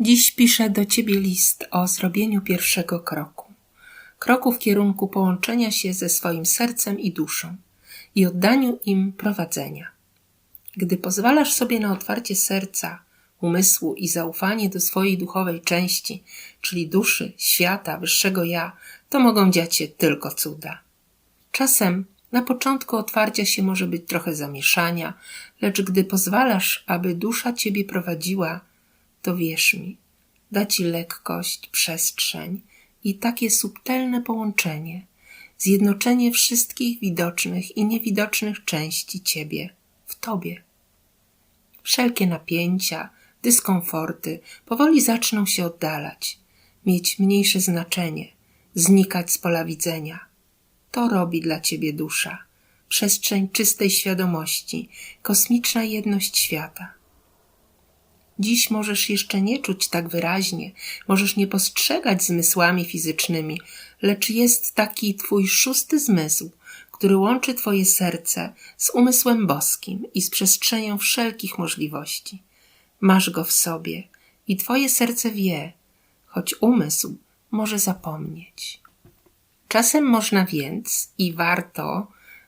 Dziś piszę do Ciebie list o zrobieniu pierwszego kroku. Kroku w kierunku połączenia się ze swoim sercem i duszą i oddaniu im prowadzenia. Gdy pozwalasz sobie na otwarcie serca, umysłu i zaufanie do swojej duchowej części, czyli duszy, świata, wyższego ja, to mogą dziać się tylko cuda. Czasem na początku otwarcia się może być trochę zamieszania, lecz gdy pozwalasz, aby dusza Ciebie prowadziła, to wierz mi, da Ci lekkość, przestrzeń i takie subtelne połączenie, zjednoczenie wszystkich widocznych i niewidocznych części Ciebie w Tobie. Wszelkie napięcia, dyskomforty powoli zaczną się oddalać, mieć mniejsze znaczenie, znikać z pola widzenia. To robi dla Ciebie dusza, przestrzeń czystej świadomości, kosmiczna jedność świata. Dziś możesz jeszcze nie czuć tak wyraźnie, możesz nie postrzegać zmysłami fizycznymi, lecz jest taki twój szósty zmysł, który łączy twoje serce z umysłem boskim i z przestrzenią wszelkich możliwości. Masz go w sobie i twoje serce wie, choć umysł może zapomnieć. Czasem można więc i warto,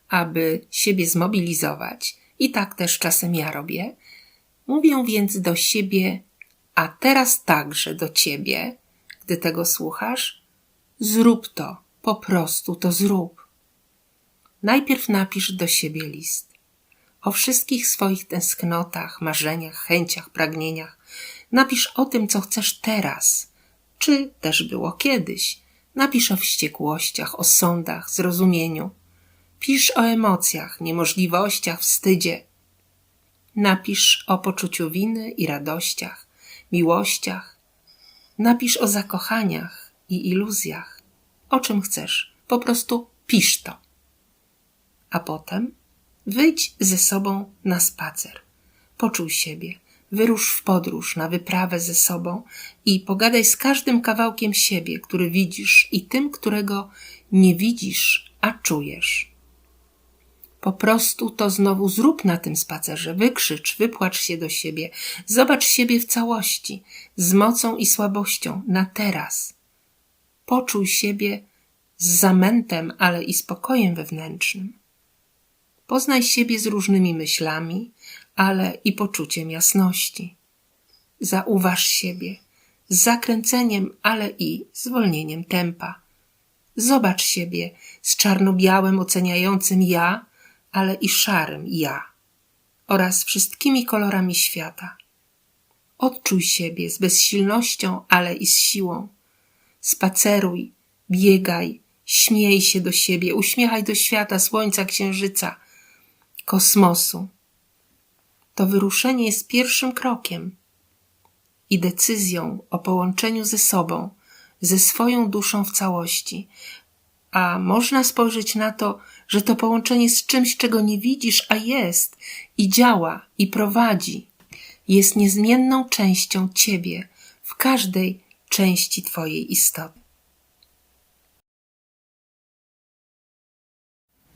aby siebie zmobilizować, i tak też czasem ja robię, Mówię więc do siebie, a teraz także do ciebie, gdy tego słuchasz, zrób to, po prostu to zrób. Najpierw napisz do siebie list. O wszystkich swoich tęsknotach, marzeniach, chęciach, pragnieniach. Napisz o tym, co chcesz teraz, czy też było kiedyś. Napisz o wściekłościach, o sądach, zrozumieniu. Pisz o emocjach, niemożliwościach, wstydzie, Napisz o poczuciu winy i radościach, miłościach. Napisz o zakochaniach i iluzjach. O czym chcesz. Po prostu pisz to. A potem wyjdź ze sobą na spacer. Poczuj siebie. Wyrusz w podróż, na wyprawę ze sobą i pogadaj z każdym kawałkiem siebie, który widzisz i tym, którego nie widzisz, a czujesz. Po prostu to znowu zrób na tym spacerze, wykrzycz, wypłacz się do siebie, zobacz siebie w całości, z mocą i słabością, na teraz. Poczuj siebie z zamętem, ale i spokojem wewnętrznym. Poznaj siebie z różnymi myślami, ale i poczuciem jasności. Zauważ siebie z zakręceniem, ale i zwolnieniem tempa. Zobacz siebie z czarno-białym oceniającym ja ale i szarym ja oraz wszystkimi kolorami świata. Odczuj siebie z bezsilnością, ale i z siłą. Spaceruj, biegaj, śmiej się do siebie, uśmiechaj do świata, słońca, księżyca, kosmosu. To wyruszenie jest pierwszym krokiem i decyzją o połączeniu ze sobą, ze swoją duszą w całości, a można spojrzeć na to, że to połączenie z czymś, czego nie widzisz, a jest i działa i prowadzi, jest niezmienną częścią Ciebie w każdej części Twojej istoty.